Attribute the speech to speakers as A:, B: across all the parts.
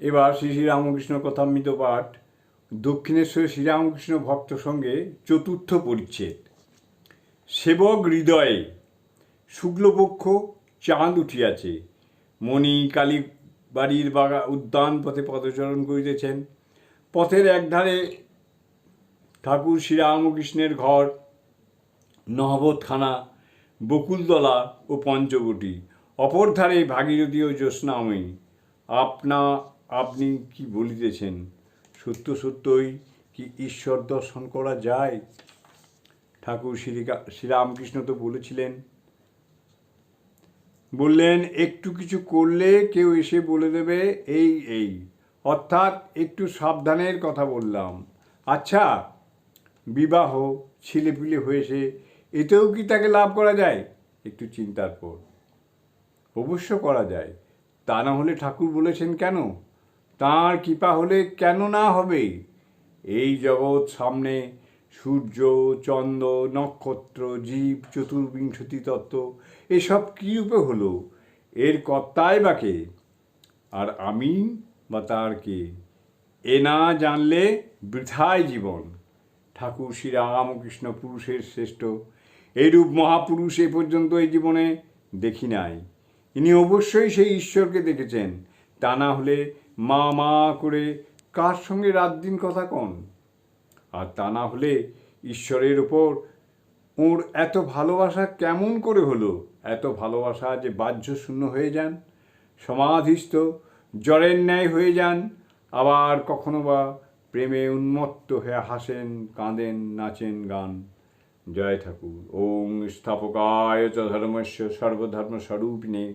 A: এবার শ্রী শ্রীরামকৃষ্ণ কথামৃত পাঠ দক্ষিণেশ্বর শ্রীরামকৃষ্ণ ভক্ত সঙ্গে চতুর্থ পরিচ্ছেদ। সেবক হৃদয়ে শুক্লপক্ষ চাঁদ উঠিয়াছে। মণি কালী বাড়ির বাগা উদ্যান পথে পদচারণ করিতেছেন। পথের একধারে ঠাকুর শ্রীরামকৃষ্ণের ঘর, নহবতখানা, বকুলতলা ও পঞ্চবটি। অপর ধারে ভাগীরথী ও জ্যোৎস্নাময়ী। আপনা আপনি কি বলিতেছেন? সত্য সত্যই কি ঈশ্বর দর্শন করা যায়? ঠাকুর শ্রী শ্রীরামকৃষ্ণ তো বলেছিলেন। বললেন, একটু কিছু করলে কেউ এসে বলে দেবে, এই এই। অর্থাৎ একটু সাবধানের কথা বললাম। আচ্ছা বিবাহ ছেলেপিলে হয়েছে, এতেও কি তাকে লাভ করা যায়? একটু চিন্তার পর। অবশ্য করা যায়। তা না হলে ঠাকুর বলেছেন কেন? তাঁর কৃপা হলে কেন না হবে? এই জগৎ সামনে সূর্য, চন্দ্র, নক্ষত্র, জীব, চতুর্বিংশতি তত্ত্ব, এসব কী রূপে হলো? এর কর্তাই বা কে? আর আমি বা তার কে? এ না জানলে বৃথায় জীবন। ঠাকুর শ্রী রামকৃষ্ণ পুরুষের শ্রেষ্ঠ। এইরূপ মহাপুরুষ এ পর্যন্ত এই জীবনে দেখি নাই। ইনি অবশ্যই সেই ঈশ্বরকে দেখেছেন। তা না হলে মা মা করে কার সঙ্গে রাত দিন কথা কন? আর তা না হলে ঈশ্বরের ওপর ওর এত ভালোবাসা কেমন করে হলো? এত ভালোবাসা যে বাহ্য শূন্য হয়ে যান, সমাধিস্থ, জ্বরের ন্যায় হয়ে যান, আবার কখনো বা প্রেমে উন্মত্ত হয়ে হাসেন, কাঁদেন, নাচেন গান। জয় ঠাকুর। ওং স্থাপকায় চ ধর্মস্য স্বরূপিণে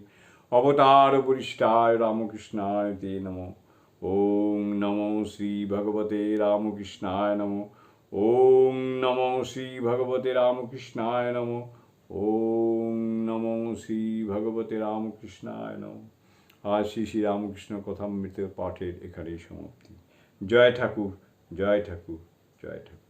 A: অবতার বরিষ্ঠায় রামকৃষ্ণায় তে নম। ওং নমো শ্রী ভগবতে রামকৃষ্ণায় নম। ওং নমো শ্রী ভগবতে রামকৃষ্ণায় নম। ওং নমো শ্রী ভগবতে রামকৃষ্ণায় নম। আজ শ্রী শ্রী রামকৃষ্ণ কথামৃত পাঠের এখানেই সমাপ্তি। জয় ঠাকুর জয় ঠাকুর জয় ঠাকুর।